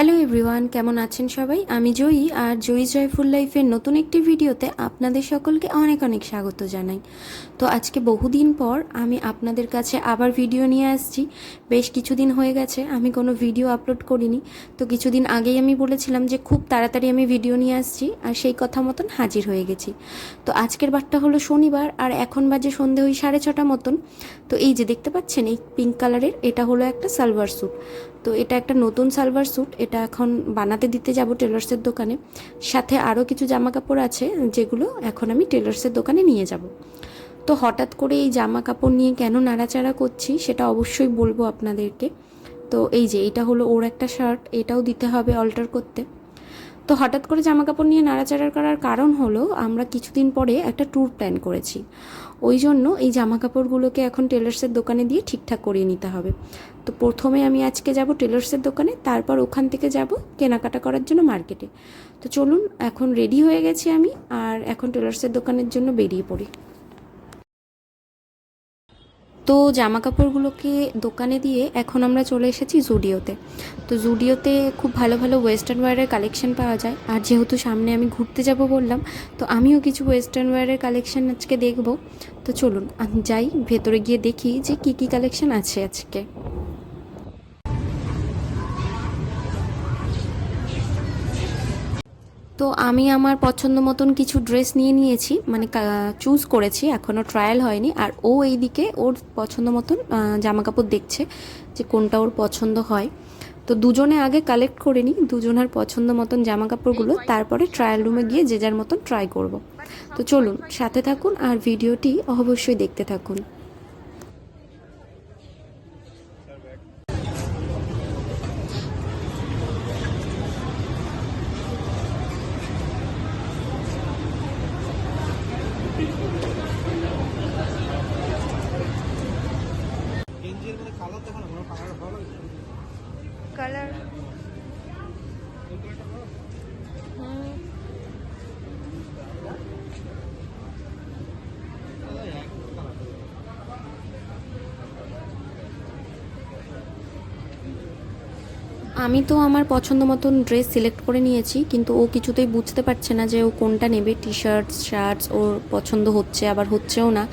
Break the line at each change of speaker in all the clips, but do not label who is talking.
Hello everyone, কেমন আছেন সবাই? আমি জয়ী আর জয়ী জয়ফুল লাইফের নতুন একটি ভিডিওতে আপনাদের সকলকে অনেক অনেক স্বাগত জানাই। তো আজকে বহুদিন পর আমি আপনাদের কাছে আবার ভিডিও নিয়ে আসছি। বেশ কিছুদিন হয়ে গেছে, আমি কোনো ভিডিও আপলোড করিনি। তো কিছুদিন আগেই আমি বলেছিলাম যে খুব তাড়াতাড়ি আমি ভিডিও নিয়ে আসছি আর সেই কথা মতন হাজির হয়ে গেছি। তো আজকের বারটা হলো শনিবার আর এখন বাজে সন্ধে ওই সাড়ে ছটা মতন। তো এই যে দেখতে পাচ্ছেন এই পিঙ্ক কালারের, এটা হলো একটা সালভার স্যুট। তো এটা একটা নতুন সালভার স্যুট এটা এখন বানাতে দিতে যাব টেলার্সের দোকানে। সাথে আরও কিছু জামা কাপড় আছে, যেগুলো এখন আমি টেলার্সের দোকানে নিয়ে যাব। তো হঠাৎ করে এই জামা কাপড় নিয়ে কেন নাড়াচাড়া করছি, সেটা অবশ্যই বলব আপনাদেরকে। তো এই যে, এটা হলো ওর একটা শার্ট, এটাও দিতে হবে অল্টার করতে। তো হঠাৎ করে জামা কাপড় নিয়ে নাড়াচাড়া করার কারণ হলো, আমরা কিছুদিন পরে একটা ট্যুর প্ল্যান করেছি। ওই জন্য এই জামা কাপড়গুলোকে এখন টেলার্সের দোকানে দিয়ে ঠিকঠাক করিয়ে নিতে হবে। তো প্রথমে আমি আজকে যাব টেলার্সের দোকানে, তারপর ওখান থেকে যাব কেনাকাটা করার জন্য মার্কেটে তো চলুন, এখন রেডি হয়ে গেছি আমি, আর এখন টেলার্সের দোকানের জন্য বেরিয়ে পড়ি। তো জামা কাপড়গুলোকে দোকানে দিয়ে এখন আমরা চলে এসেছি জুডিওতে। তো জুডিওতে খুব ভালো ভালো ওয়েস্টার্ন ওয়্যারের কালেকশন পাওয়া যায়। আর যেহেতু সামনে আমি ঘুরতে যাব বললাম, তো আমিও কিছু ওয়েস্টার্ন ওয়্যারের কালেকশন আজকে দেখব। তো চলুন যাই, ভেতরে গিয়ে দেখি যে কী কী কালেকশন আছে আজকে। তো আমি আমার পছন্দ মতন কিছু ড্রেস নিয়ে নিয়েছি মানে চুজ করেছি এখনও ট্রায়াল হয়নি। আর ও এইদিকে ওর পছন্দ মতন জামা কাপড় দেখছে যে কোনটা ওর পছন্দ হয়। তো দুজনে আগে কালেক্ট করে নিই, দুজনের পছন্দ মতন জামা কাপড়গুলো তারপরে ট্রায়াল রুমে গিয়ে যে যার মতন ট্রাই করব। তো চলুন, সাথে থাকুন আর ভিডিওটি অবশ্যই দেখতে থাকুন। আমি তো আমার পছন্দ মতন ড্রেস সিলেক্ট করে নিয়েছি, কিন্তু ও কিছুতেই বুঝতে পারছে না যে ও কোনটা নেবে। টি শার্টস শার্টস ওর পছন্দ হচ্ছে, আবার হচ্ছেও না।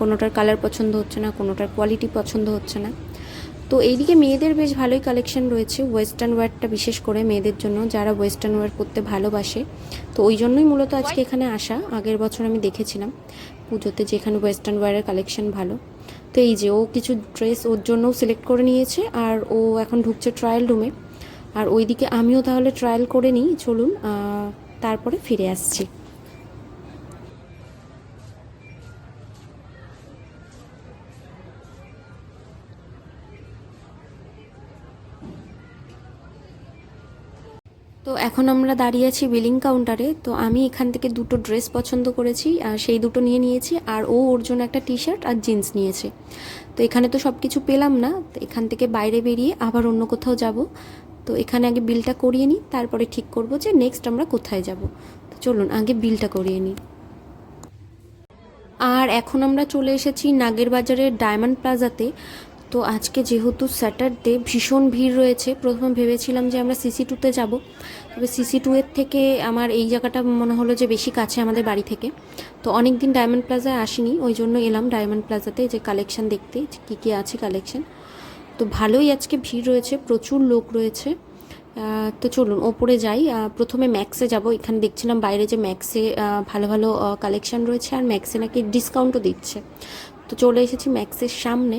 কোনোটার কালার পছন্দ হচ্ছে না, কোনোটার কোয়ালিটি পছন্দ হচ্ছে না। তো এইদিকে মেয়েদের বেশ ভালোই কালেকশন রয়েছে ওয়েস্টার্ন ওয়্যারটা বিশেষ করে মেয়েদের জন্য, যারা ওয়েস্টার্ন ওয়্যার পরতে ভালোবাসে। তো ওই জন্যই মূলত আজকে এখানে আসা, আগের বছর আমি দেখেছিলাম। পুজোতে যেখানে ওয়েস্টার্ন ওয়্যারের কালেকশন ভালো। তো এই যে ও কিছু ড্রেস ওর জন্যও সিলেক্ট করে নিয়েছে, আর ও এখন ঢুকছে ট্রায়াল রুমে আর ওইদিকে আমিও তাহলে ট্রায়াল করে নিই, চলুন তারপরে ফিরে আসছি। তো এখন আমরা দাঁড়িয়ে আছি বিলিং কাউন্টারে তো আমি এখান থেকে দুটো ড্রেস পছন্দ করেছি, আর সেই দুটো নিয়ে নিয়েছি, আর ও ওর জন্য একটা টি শার্ট আর জিন্স নিয়েছে। তো এখানে তো সব কিছু পেলাম না, তো এখান থেকে বাইরে বেরিয়ে আবার অন্য কোথাও যাব। তো এখানে আগে বিলটা করিয়ে নিই, তারপরে ঠিক করব যে নেক্সট আমরা কোথায় যাব। তো চলুন, আগে বিলটা করিয়ে নিই। আর এখন আমরা চলে এসেছি নাগের বাজারের ডায়মন্ড প্লাজাতে। তো আজকে যেহেতু স্যাটারডে, ভীষণ ভিড় রয়েছে। প্রথমে ভেবেছিলাম যে আমরা সিসি টুতে যাব। তবে সিসি টু এর থেকে আমার এই জায়গাটা মনে হলো যে বেশি কাছে আমাদের বাড়ি থেকে। তো অনেক দিন ডায়মন্ড প্লাজায় আসিনি, ওই জন্য এলাম ডায়মন্ড প্লাজাতে যে কালেকশন দেখতে কী কী আছে কালেকশন। তো ভালোই আজকে ভিড় রয়েছে, প্রচুর লোক রয়েছে। তো চলুন, ওপরে যাই। প্রথমে ম্যাক্সে যাব। এখানে দেখছিলাম বাইরে যে ম্যাক্সে ভালো ভালো কালেকশন রয়েছে আর ম্যাক্সে নাকি ডিসকাউন্টও দিচ্ছে। তো চলে এসেছি ম্যাক্সের সামনে।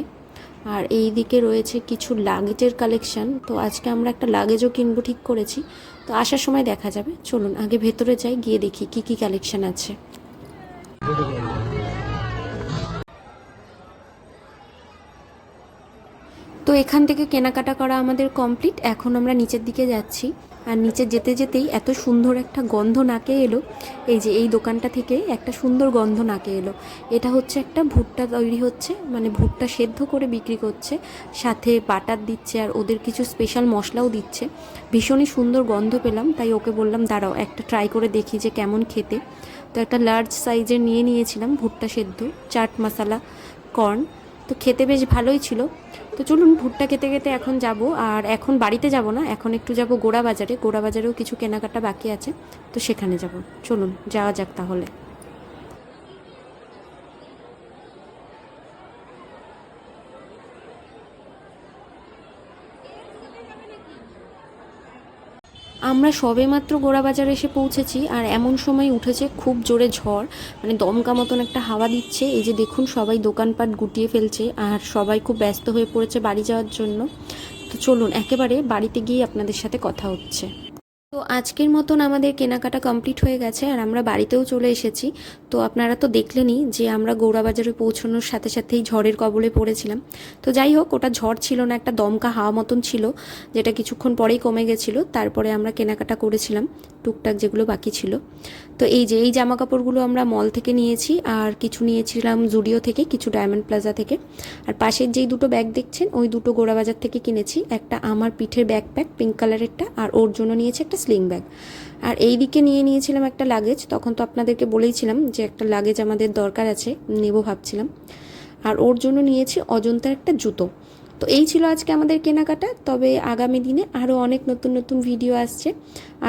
আর এই দিকে রয়েছে কিছু লাগেজের কালেকশান তো আজকে আমরা একটা লাগেজও কিনবো ঠিক করেছি। তো আসার সময় দেখা যাবে। চলুন, আগে ভেতরে যাই, গিয়ে দেখি কি কি কালেকশান আছে। তো এখান থেকে কেনাকাটা করা আমাদের কমপ্লিট এখন আমরা নিচের দিকে যাচ্ছি। আর নিচে যেতে যেতেই এত সুন্দর একটা গন্ধ নাকে এলো। এই যে এই দোকানটা থেকে একটা সুন্দর গন্ধ নাকে এলো। এটা হচ্ছে একটা ভুট্টা তৈরি হচ্ছে মানে ভুট্টা সেদ্ধ করে বিক্রি করছে। সাথে বাটার দিচ্ছে আর ওদের কিছু স্পেশাল মশলাও দিচ্ছে। ভীষণই সুন্দর গন্ধ পেলাম, তাই ওকে বললাম, দাঁড়াও, একটা ট্রাই করে দেখি যে কেমন খেতে। তো একটা লার্জ সাইজের নিয়ে নিয়েছিলাম ভুট্টা সেদ্ধ, চাট মশলা কর্ন তো খেতে বেশ ভালোই ছিল। তো চলুন ভুট্টা খেতে খেতে এখন যাব। আর এখন বাড়িতে যাব না, এখন একটু যাব গোড়া বাজারে। গোড়া বাজারেও কিছু কেনাকাটা বাকি আছে, তো সেখানে যাব। চলুন, যাওয়া যাক তাহলে। আমরা সবে সবেমাত্র গোড়াবাজার এসে পৌঁছেছি আর এমন সময় উঠেছে খুব জোরে ঝড় মানে দমকা মতন একটা হাওয়া দিচ্ছে। এই যে দেখুন, সবাই দোকানপাট গুটিয়ে ফেলছে আর সবাই খুব ব্যস্ত হয়ে পড়েছে বাড়ি যাওয়ার জন্য। তো চলুন, একেবারে বাড়িতে গিয়ে আপনাদের সাথে কথা হচ্ছে। তো আজকের মতন আমাদের কেনাকাটা কমপ্লিট হয়ে গেছে আর আমরা বাড়িতেও চলে এসেছি। তো আপনারা তো দেখলেনই যে আমরা গৌড়াবাজারে পৌঁছানোর সাথে সাথেই ঝড়ের কবলে পড়েছিলাম। তো যাই হোক, ওটা ঝড় ছিল না, একটা দমকা হাওয়া মতন ছিল, যেটা কিছুক্ষণ পরেই কমে গেছিল। তারপরে আমরা কেনাকাটা করেছিলাম। টুকটাক যেগুলো বাকি ছিল। তো এই যে, এই জামা কাপড়গুলো আমরা মল থেকে নিয়েছি আর কিছু নিয়েছিলাম জুডিও থেকে, কিছু ডায়মন্ড প্লাজা থেকে। আর পাশের যেই দুটো ব্যাগ দেখছেন, ওই দুটো গোড়া বাজার থেকে কিনেছি। একটা আমার পিঠের ব্যাকপ্যাক পিঙ্ক কালারেরটা আর ওর জন্য নিয়েছি একটা স্লিং ব্যাগ আর এই দিকে নিয়ে নিয়েছিলাম একটা লাগেজ তখন তো আপনাদেরকে বলেইছিলাম যে একটা লাগেজ আমাদের দরকার আছে, নেব ভাবছিলাম। আর ওর জন্য নিয়েছি অজন্তার একটা জুতো। তো এই ছিল আজকে আমাদের কেনাকাটা। তবে আগামী দিনে আরও অনেক নতুন নতুন ভিডিও আসছে।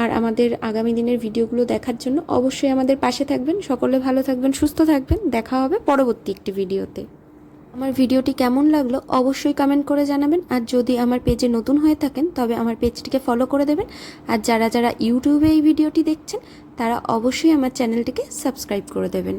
আর আমাদের আগামী দিনের ভিডিওগুলো দেখার জন্য অবশ্যই আমাদের পাশে থাকবেন। সকলে ভালো থাকবেন, সুস্থ থাকবেন। দেখা হবে পরবর্তী একটি ভিডিওতে আমার ভিডিওটি কেমন লাগল অবশ্যই কমেন্ট করে জানাবেন। আর যদি আমার পেজে নতুন হয়ে থাকেন, তবে আমার পেজটিকে ফলো করে দেবেন। আর যারা যারা ইউটিউবে এই ভিডিওটি দেখছেন, তারা অবশ্যই আমার চ্যানেলটিকে সাবস্ক্রাইব করে দেবেন।